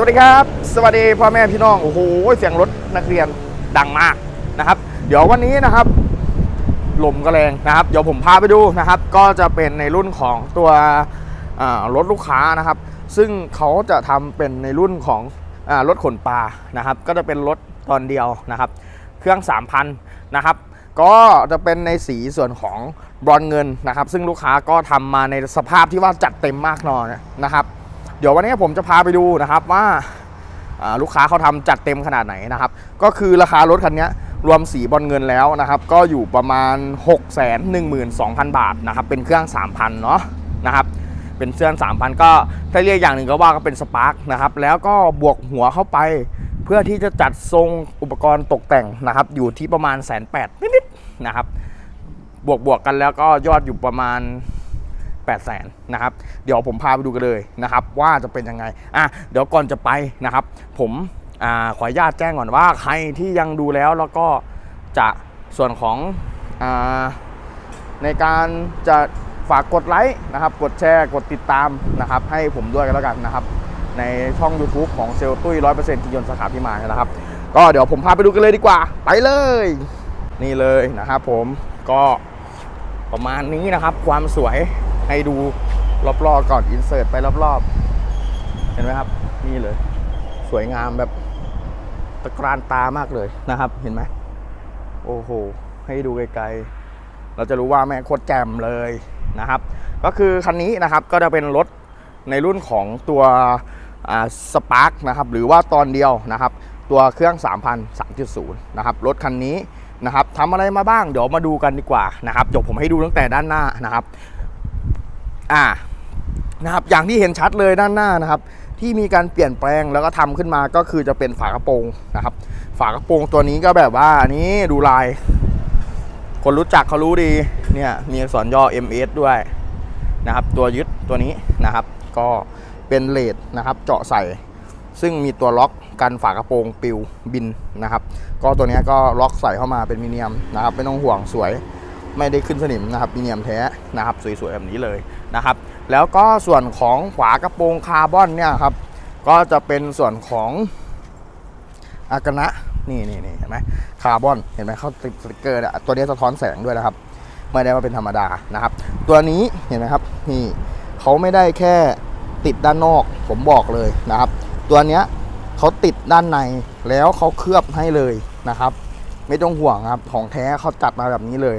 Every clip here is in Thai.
วัสดีครับ สวัสดีพ่อแม่พี่น้องโอ้โหเสียงรถนักเรียนดังมากนะครับ เดี๋ยววันนี้นะครับลมก็แรงนะครับ เดี๋ยวผมพาไปดูนะครับ ก็จะเป็นในรุ่นของตัวรถลูกค้านะครับ ซึ่งเขาจะทำเป็นในรุ่นของอรถขนปลานะครับ ก็จะเป็นรถตอนเดียวนะครับ เครื่อง 3,000 นะครับ ก็จะเป็นในสีส่วนของบรอนเงินนะครับ ซึ่งลูกค้าก็ทำมาในสภาพที่ว่าจัดเต็มมากนอยนะครับ เดี๋ยววันนี้ผมจะพาไปดูนะครับว่าลูกค้าเขาทำจัดเต็มขนาดไหนนะครับ ก็คือราคารถคันนี้รวมสีบอลเงินแล้วนะครับ ก็อยู่ประมาณ 6 1 2 0 0 0 บาทนะครับ เป็นเครื่อง 3,000เนาะนะครับ เป็นเครื่อง3,000 ก็ถ้าเรียกอย่างหนึ่งก็ว่าก็เป็นสปาร์กนะครับ แล้วก็บวกหัวเข้าไป เพื่อที่จะจัดทรงอุปกรณ์ตกแต่งนะครับ อยู่ที่ประมาณแสนแปดนิดๆนะครับ บวกบวกกันแล้วก็ยอดอยู่ประมาณ 8 0 0แสนนะครับ เดี๋ยวผมพาไปดูกันเลยนะครับ ว่าจะเป็นยังไง อะ เดี๋ยวก่อนจะไปนะครับ ผมอขออนุญาตแจ้งก่อนว่าใครที่ยังดูแล้วแล้วก็จะส่วนของอในการจะฝากกดไลค์นะครับ กดแชร์ กดติดตามนะครับ ให้ผมด้วยกันแล้วกันนะครับ ในช่อง YouTube ของเซลตุ้ยร้อยเปอร์เซ็นต์ที่ยนสาขาพิมายนะครับ ก็เดี๋ยวผมพาไปดูกันเลยดีกว่า ไปเลย นี่เลยนะครับผมก็ประมาณนี้นะครับ ความสวย ให้ดูรอบๆก่อนอินเสิร์ตไปรอบๆ เห็นไหมครับ นี่เลย สวยงามแบบตะกรานตามากเลยนะครับ เห็นไหมโอ้โห ให้ดูไกลๆ เราจะรู้ว่าแม่โคตรแจ่มเลยนะครับ ก็คือคันนี้นะครับก็จะเป็นรถในรุ่นของตัวสปาร์กนะครับหรือว่าตอนเดียวนะครับ ตัวเครื่อง 3,000 3.0 นะครับ รถคันนี้นะครับทำอะไรมาบ้างเดี๋ยวมาดูกันดีกว่านะครับเดี๋ยวผมให้ดูตั้งแต่ด้านหน้านะครับ อ่านะครับอย่างที่เห็นชัดเลยด้านหน้านะครับ ที่มีการเปลี่ยนแปลงแล้วก็ทำขึ้นมาก็คือจะเป็นฝากระโปรงนะครับ ฝากระโปรงตัวนี้ก็แบบว่านี้ดูลาย คนรู้จักเขารู้ดีเนี่ยมีอักษรย่อ MS ด้วยนะครับ ตัวยึดตัวนี้นะครับ ก็เป็นเลดนะครับ เจาะใส่ ซึ่งมีตัวล็อกกันฝากระโปรงปิวบินนะครับ ก็ตัวนี้ก็ล็อกใส่เข้ามาเป็นมิเนียมนะครับ ไม่ต้องห่วงสวยไม่ได้ขึ้นสนิมนะครับมิเนียมแท้นะครับ สวยๆแบบนี้เลย นะครับ แล้วก็ส่วนของฝากระโปรงคาร์บอนเนี่ยครับ ก็จะเป็นส่วนของอากนะนี่นี่นี่เห็นไหมคาร์บอนเห็นไหมเขาติดสติกเกอร์เนี่ยตัวนี้สะท้อนแสงด้วยนะครับ ไม่ได้ว่าเป็นธรรมดานะครับ ตัวนี้เห็นไหมครับนี่เขาไม่ได้แค่ติดด้านนอก ผมบอกเลยนะครับ ตัวเนี้ยเขาติดด้านในแล้วเขาเคลือบให้เลยนะครับ ไม่ต้องห่วงครับของแท้เขาจัดมาแบบนี้เลย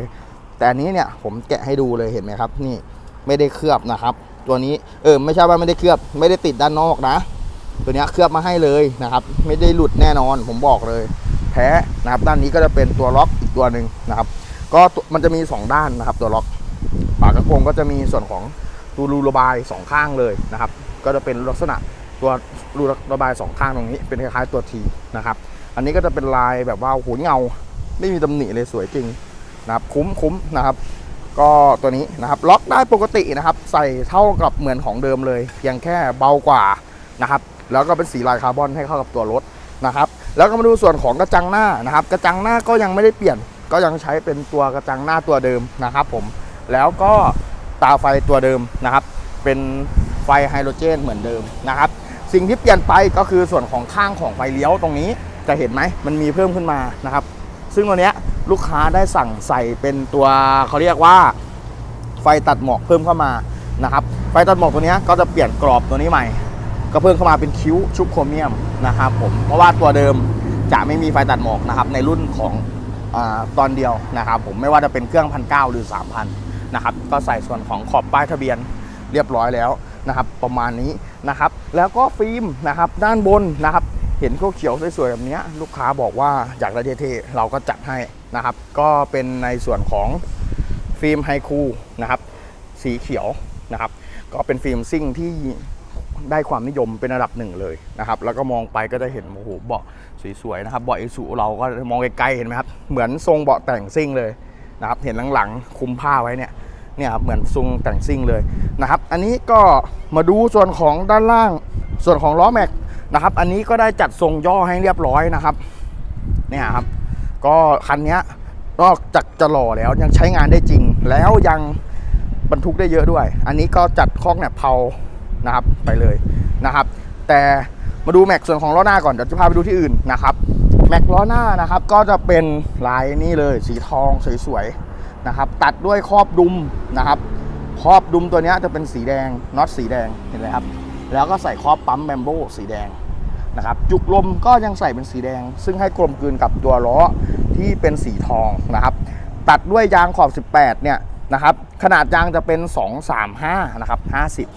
แต่อันนี้เนี่ยผมแกะให้ดูเลยเห็นไหมครับ นี่ ไม่ได้เคลือบนะครับ ตัวนี้เออไม่ใช่ว่าไม่ได้เคลือบ ไม่ได้ติดด้านนอกนะ ตัวนี้เคลือบมาให้เลยนะครับ ไม่ได้หลุดแน่นอนผมบอกเลยแท้นะครับ ด้านนี้ก็จะเป็นตัวล็อกอีกตัวหนึ่งนะครับ ก็มันจะมี 2 ด้านนะครับ ตัวล็อกฝากกระโปรงก็จะมีส่วนของรูรูระบายสองข้างเลยนะครับ ก็จะเป็นลักษณะตัวรูระบายสองข้างตรงนี้ เป็นคล้ายๆตัวทีนะครับ อันนี้ก็จะเป็นลายแบบว่าโอ้โหเงา ไม่มีตำหนิเลยสวยจริงนะครับ คุ้มคุ้มนะครับ ก็ตัวนี้นะครับล็อกได้ปกตินะครับ ใส่เท่ากับเหมือนของเดิมเลยเพียงแค่เบากว่านะครับแล้วก็เป็นสีลายคาร์บอนให้เข้ากับตัวรถนะครับแล้วก็มาดูส่วนของกระจังหน้านะครับ กระจังหน้าก็ยังไม่ได้เปลี่ยน ก็ยังใช้เป็นตัวกระจังหน้าตัวเดิมนะครับ ผมแล้วก็ตาไฟตัวเดิมนะครับ เป็นไฟไฮโดรเจนเหมือนเดิมนะครับ สิ่งที่เปลี่ยนไปก็คือส่วนของข้างของไฟเลี้ยวตรงนี้จะเห็นไหมมันมีเพิ่มขึ้นมานะครับ ซึ่งตัวเนี้ยลูกค้าได้สั่งใส่เป็นตัวเขาเรียกว่าไฟตัดหมอกเพิ่มเข้ามานะครับไฟตัดหมอกตัวเนี้ยก็จะเปลี่ยนกรอบตัวนี้ใหม่ ก็เพิ่มเข้ามาเป็นคิ้วชุบโครเมียมนะครับผมเพราะว่าตัวเดิมจะไม่มีไฟตัดหมอกนะครับในรุ่นของอตอนเดียวนะครับผมไม่ว่าจะเป็นเครื่องพันเหรือ 3,000นะครับก็ใส่ส่วนของขอบป้ายทะเบียนเรียบร้อยแล้วนะครับประมาณนี้นะครับแล้วก็ฟิล์มนะครับด้านบนนะครับ เห็นพวกเขียวสวยๆแบบนี้ลูกค้าบอกว่าอยากได้เท่ๆเราก็จัดให้นะครับ ก็เป็นในส่วนของฟิล์มไฮคูนะครับสีเขียวนะครับ ก็เป็นฟิล์มซิ่งที่ได้ความนิยมเป็นระดับหนึ่งเลยนะครับ แล้วก็มองไปก็จะเห็นโอ้โหเบาะสวยๆนะครับเบาะเอซูเราก็มองไกลๆเห็นไหมครับเหมือนทรงเบาะแต่งซิ่งเลยนะครับเห็นหลังๆคุมผ้าไว้เนี่ยเนี่ยเหมือนทรงแต่งซิ่งเลยนะครับ อันนี้ก็มาดูส่วนของด้านล่างส่วนของล้อแม็ก นะครับ อันนี้ก็ได้จัดทรงย่อให้เรียบร้อยนะครับ เนี่ยครับ ก็คันนี้นอกจากจะหล่อแล้วยังใช้งานได้จริง แล้วยังบรรทุกได้เยอะด้วย อันนี้ก็จัดคอกแหนบเพานะครับไปเลยนะครับ แต่มาดูแม็กส่วนของล้อหน้าก่อนเดี๋ยวจะพาไปดูที่อื่นนะครับแม็กล้อหน้านะครับก็จะเป็นลายนี้เลยสีทองสวยๆนะครับ ตัดด้วยครอบดุมนะครับ ครอบดุมตัวนี้จะเป็นสีแดงน็อตสีแดงเห็นไหมครับ แล้วก็ใส่ครอบปั๊มแบมโบสีแดงนะครับจุกลมก็ยังใส่เป็นสีแดง ซึ่งให้กลมกลืนกับตัวล้อที่เป็นสีทองนะครับ ตัดด้วยยางขอบ 18 เนี่ยนะครับ ขนาดยางจะเป็น 235 นะครับ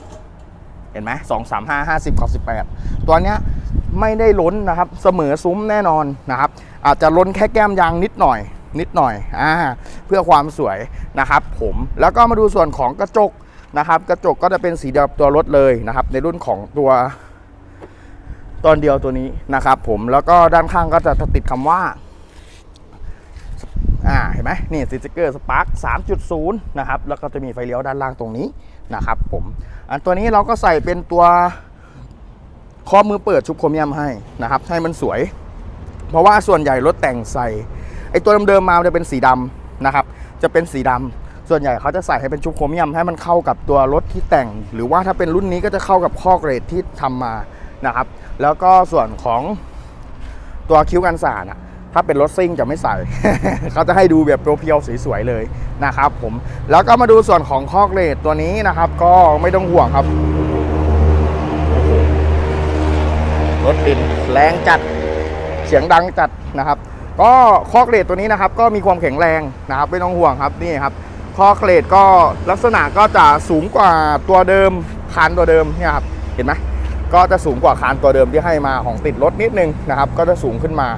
50 เห็นไหม235 50 ขอบ 18 ตัวเนี้ยไม่ได้ล้นนะครับ เสมอซุ้มแน่นอนนะครับ อาจจะล้นแค่แก้มยางนิดหน่อย นิดหน่อยอ่าเพื่อความสวยนะครับ ผมแล้วก็มาดูส่วนของกระจก นะครับ กระจกก็จะเป็นสีเดียบตัวรถเลยนะครับ ในรุ่นของตัวตอนเดียวตัวนี้นะครับ ผมแล้วก็ด้านข้างก็จะติดคำว่าอ่าเห็นไหมนี่สติกเกอร์สปาร์ค3.0นะครับ แล้วก็จะมีไฟเลี้ยวด้านล่างตรงนี้นะครับ ผมอันตัวนี้เราก็ใส่เป็นตัวข้อมือเปิดชุบโครเมียมให้นะครับ ให้มันสวย เพราะว่าส่วนใหญ่รถแต่งใส่ไอตัวเดิมๆมามันจะเป็นสีดำนะครับ จะเป็นสีดำ ส่วนใหญ่เขาจะใส่ให้เป็นชุบโครเมียมให้มันเข้ากับตัวรถที่แต่ง หรือว่าถ้าเป็นรุ่นนี้ก็จะเข้ากับข้อเกรดที่ทำมานะครับ แล้วก็ส่วนของตัวคิ้วกันสาดอะถ้าเป็นรถซิ่งจะไม่ใส่ เขาจะให้ดูแบบเพียวสวยๆเลยนะครับผม แล้วก็มาดูส่วนของข้อเกรดตัวนี้นะครับ ก็ไม่ต้องห่วงครับ รถติดแรงจัด เสียงดังจัดนะครับ ก็ข้อเกรดตัวนี้นะครับ ก็มีความแข็งแรงนะครับ ไม่ต้องห่วงครับนี่ครับ ข้อเกรดก็ลักษณะก็จะสูงกว่าตัวเดิมคานตัวเดิมเนี่ยครับเห็นไหมก็จะสูงกว่าคานตัวเดิมที่ให้มาของติดรถนิดนึงนะครับ ก็จะสูงขึ้นมา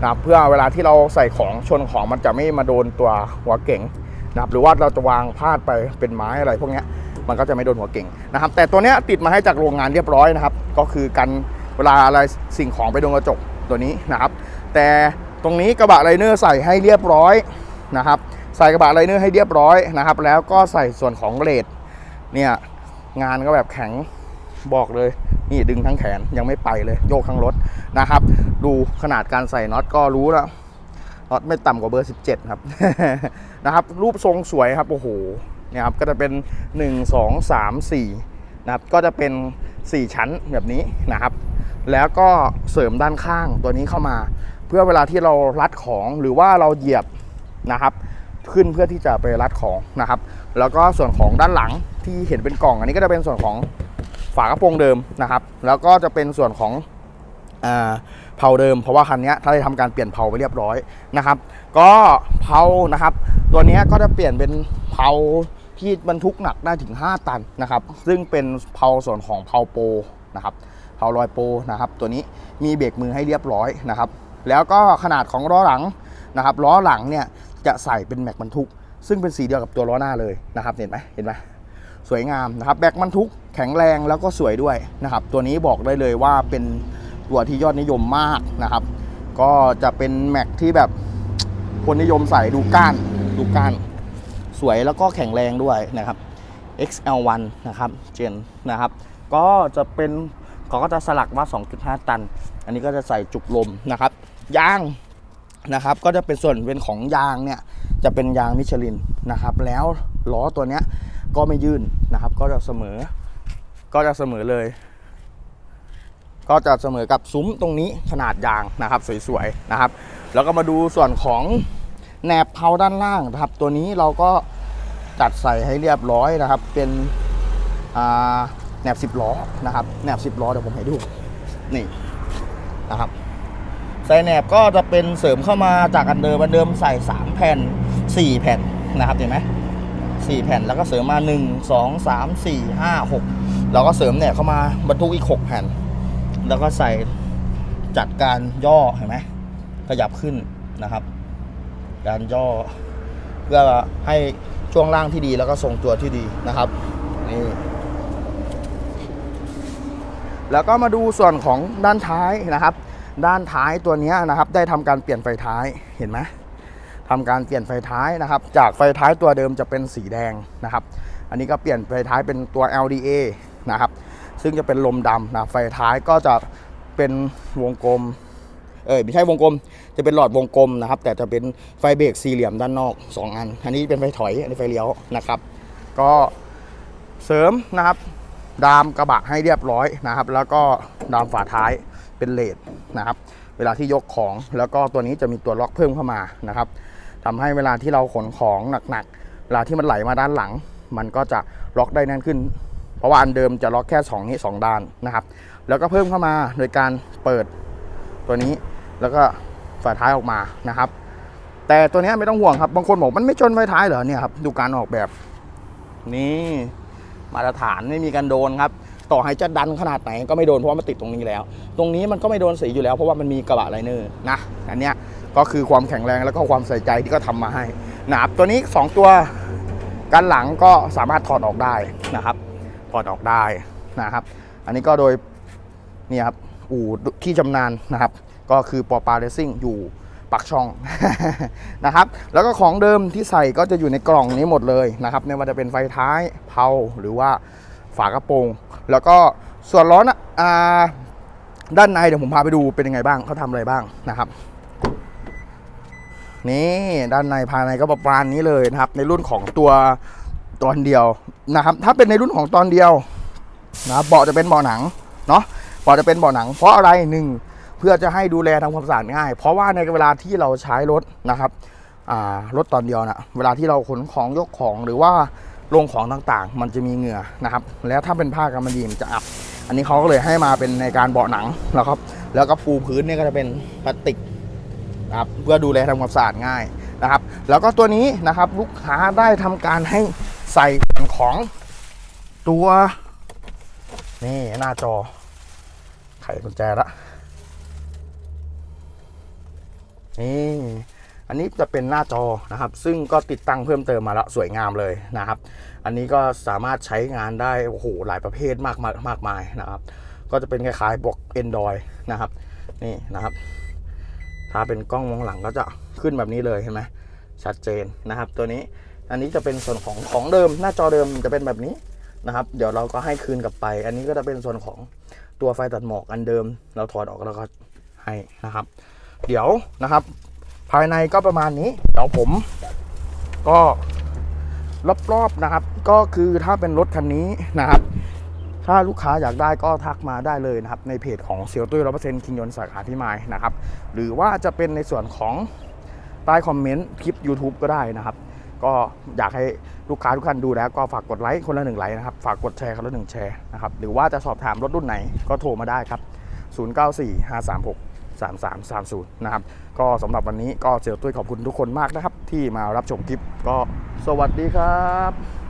นะครับเพื่อเวลาที่เราใส่ของชนของมันจะไม่มาโดนตัวหัวเก๋งนะครับหรือว่าเราจะวางพาดไปเป็นไม้อะไรพวกนี้มันก็จะไม่โดนหัวเก๋งนะครับ แต่ตัวเนี้ยติดมาให้จากโรงงานเรียบร้อยนะครับ ก็คือกันเวลาอะไรสิ่งของไปโดนกระจกตัวนี้นะครับ แต่ตรงนี้กระบะไลเนอร์ใส่ให้เรียบร้อยนะครับ ใส่กระบะไลเนอร์ให้เรียบร้อยนะครับ แล้วก็ใส่ส่วนของเลดเนี่ยงานก็แบบแข็งบอกเลย นี่ดึงทั้งแขนยังไม่ไปเลย โยกทั้งรถนะครับ ดูขนาดการใส่น็อตก็รู้แล้วน็อตไม่ต่ำกว่าเบอร์ 17 ครับนะครับ รูปทรงสวยครับ โอ้โหเนี่ยครับก็จะเป็น 1 2 3 4 นะครับ ก็จะเป็น 4 ชั้นแบบนี้นะครับ แล้วก็เสริมด้านข้างตัวนี้เข้ามา เพื่อเวลาที่เรารัดของหรือว่าเราเหยียบนะครับ ขึ้นเพื่อที่จะไปรัดของนะครับ แล้วก็ส่วนของด้านหลังที่เห็นเป็นกล่อง อันนี้ก็จะเป็นส่วนของฝากระโปรงเดิมนะครับ แล้วก็จะเป็นส่วนของอ่าเผาเดิม เพราะว่าคันนี้ถ้าได้ทำการเปลี่ยนเผาไปเรียบร้อยนะครับ ก็เผานะครับ ตัวนี้ก็จะเปลี่ยนเป็นเผาที่บรรทุกหนักได้ถึง 5 ตันนะครับ ซึ่งเป็นเผาส่วนของเผาโปนะครับเผาลอยโปนะครับ ตัวนี้มีเบรกมือให้เรียบร้อยนะครับ แล้วก็ขนาดของล้อหลังนะครับล้อหลังเนี่ย จะใส่เป็นแม็กบรรทุก ซึ่งเป็นสีเดียวกับตัวล้อหน้าเลยนะครับ เห็นไหมเห็นไหมสวยงามนะครับแบกบรรทุกแข็งแรงแล้วก็สวยด้วยนะครับ ตัวนี้บอกได้เลยว่าเป็นตัวที่ยอดนิยมมากนะครับ ก็จะเป็นแม็กที่แบบคนนิยมใส่ดูก้านดูก้าน สวยแล้วก็แข็งแรงด้วยนะครับ XL1 นะครับเจนนะครับ ก็จะเป็นเขาก็จะสลักว่า 2.5 ตัน อันนี้ก็จะใส่จุกลมนะครับยาง นะครับ ก็จะเป็นส่วนเป็นของยางเนี่ยจะเป็นยางมิชลินนะครับ แล้วล้อตัวเนี้ยก็ไม่ยื่นนะครับ ก็จะเสมอ ก็จะเสมอเลย ก็จะเสมอกับซุ้มตรงนี้ขนาดยางนะครับ สวยๆนะครับ แล้วก็มาดูส่วนของแหนบเพาด้านล่างนะครับ ตัวนี้เราก็จัดใส่ให้เรียบร้อยนะครับ เป็นแหนบ10ล้อนะครับแหนบ10ล้อเดี๋ยวผมให้ดูนี่นะครับ ใส่แหนบก็จะเป็นเสริมเข้ามาจากอันเดิมอันเดิมใส่ 3 แผ่น 4 แผ่นนะครับเห็นไหม4แผ่นแล้วก็เสริมมา 1 2 3 4 5 6เราก็เสริมแหนบเข้ามาบรรทุกอีก 6 แผ่น แล้วก็ใส่จัดการย่อเห็นไหมขยับขึ้นนะครับ การย่อเพื่อให้ช่วงล่างที่ดีแล้วก็ทรงตัวที่ดีนะครับนี่แล้วก็มาดูส่วนของด้านท้ายนะครับ ด้านท้ายตัวนี้นะครับได้ทำการเปลี่ยนไฟท้ายเห็นไหมทำการเปลี่ยนไฟท้ายนะครับ จากไฟท้ายตัวเดิมจะเป็นสีแดงนะครับ อันนี้ก็เปลี่ยนไฟท้ายเป็นตัว LDA นะครับ ซึ่งจะเป็นลมดำนะไฟท้ายก็จะเป็นวงกลม เออไม่ใช่วงกลม จะเป็นหลอดวงกลมนะครับ แต่จะเป็นไฟเบรกสี่เหลี่ยมด้านนอก 2 อัน อันนี้เป็นไฟถอย อันนี้ไฟเลี้ยวนะครับ ก็เสริมนะครับ ดามกระบะให้เรียบร้อยนะครับ แล้วก็ดามฝาท้าย เป็นเลดนะครับ เวลาที่ยกของแล้วก็ตัวนี้จะมีตัวล็อกเพิ่มเข้ามานะครับทำให้เวลาที่เราขนของหนักๆ เวลาที่มันไหลมาด้านหลัง มันก็จะล็อกได้แน่นขึ้น เพราะว่าอันเดิมจะล็อกแค่สองนี้สองด้านนะครับ แล้วก็เพิ่มเข้ามาโดยการเปิดตัวนี้แล้วก็ฝาท้ายออกมานะครับ แต่ตัวนี้ไม่ต้องห่วงครับ บางคนบอกมันไม่จนไฟท้ายเหรอเนี่ยครับดูการออกแบบนี่มาตรฐานไม่มีการโดนครับ ต่อให้จะดันขนาดไหนก็ไม่โดนเพราะว่ามันติดตรงนี้แล้ว ตรงนี้มันก็ไม่โดนสีอยู่แล้วเพราะว่ามันมีกระบะไลเนอร์นะอันเนี้ยก็คือความแข็งแรงแล้วก็ความใส่ใจที่ก็ทำมาให้นะครับตัวนี้ 2 ตัวกันหลังก็สามารถถอดออกได้นะครับ ถอดออกได้นะครับ อันนี้ก็โดยนี่ครับอู่ที่ชำนาญนะครับ ก็คือปอปาเรซิ่งอยู่ปักช่องนะครับ แล้วก็ของเดิมที่ใส่ก็จะอยู่ในกล่องนี้หมดเลยนะครับไม่ว่าจะเป็นไฟท้ายเพลาหรือว่า ฝากระโปรง แล้วก็ส่วนล้อนะอ่าด้านในเดี๋ยวผมพาไปดูเป็นยังไงบ้างเขาทำอะไรบ้างนะครับนี่ด้านในภายในก็ประมาณนี้เลยนะครับ ในรุ่นของตัวตอนเดียวนะครับ ถ้าเป็นในรุ่นของตอนเดียวนะเบาะจะเป็นเบาะหนังเนาะเบาะจะเป็นเบาะหนัง เพราะอะไรหนึ่งเพื่อจะให้ดูแลทำความสะอาดง่าย เพราะว่าในเวลาที่เราใช้รถนะครับรถตอนเดียวนะเวลาที่เราขนของยกของหรือว่า ลงของต่างๆ มันจะมีเหงื่อนะครับ แล้วถ้าเป็นผ้ากำมะหยี่มันจะอับ อันนี้เขาก็เลยให้มาเป็นในการเบาะหนังแล้วครับ แล้วก็ปูพื้นเนี่ยก็จะเป็นพลาสติกนะครับเพื่อดูแลทำความสะอาดง่ายนะครับ แล้วก็ตัวนี้นะครับลูกค้าได้ทำการให้ใส่ของตัวนี่หน้าจอ ไขกุญแจละนี่ อันนี้จะเป็นหน้าจอนะครับ ซึ่งก็ติดตั้งเพิ่มเติมมาแล้วสวยงามเลยนะครับ อันนี้ก็สามารถใช้งานได้โอ้โหหลายประเภทมากมายมากมายนะครับ ก็จะเป็นคล้ายๆบวก Android นะครับ นี่นะครับ ถ้าเป็นกล้องมองหลังก็จะขึ้นแบบนี้เลยเห็นไหมชัดเจนนะครับ ตัวนี้อันนี้จะเป็นส่วนของของเดิม หน้าจอเดิมจะเป็นแบบนี้นะครับ เดี๋ยวเราก็ให้คืนกลับไป อันนี้ก็จะเป็นส่วนของตัวไฟตัดหมอกอันเดิม เราถอดออกแล้วก็ให้นะครับ เดี๋ยวนะครับ ภายในก็ประมาณนี้เดี๋ยวผม ก็รอบๆนะครับ ก็คือถ้าเป็นรถคันนี้นะครับ ถ้าลูกค้าอยากได้ก็ทักมาได้เลยนะครับ ในเพจของเซียวตุ้ยร้อเปอร์เซ็นต์คิงยนสาขาพิมายนะครับ หรือว่าจะเป็นในส่วนของใต้คอมเมนต์คลิป YouTube ก็ได้นะครับ ก็อยากให้ลูกค้าทุกท่านดูแล้วก็ฝากกดไลค์คนละหนึ่งไลค์นะครับ ฝากกดแชร์คนละหนึ่งแชร์นะครับ หรือว่าจะสอบถามรถรุ่นไหนก็โทรมาได้ครับ 094536 3330 นะครับ ก็สำหรับวันนี้ก็เซียวตุ้ยขอบคุณทุกคนมากนะครับ ที่มารับชมคลิปก็สวัสดีครับ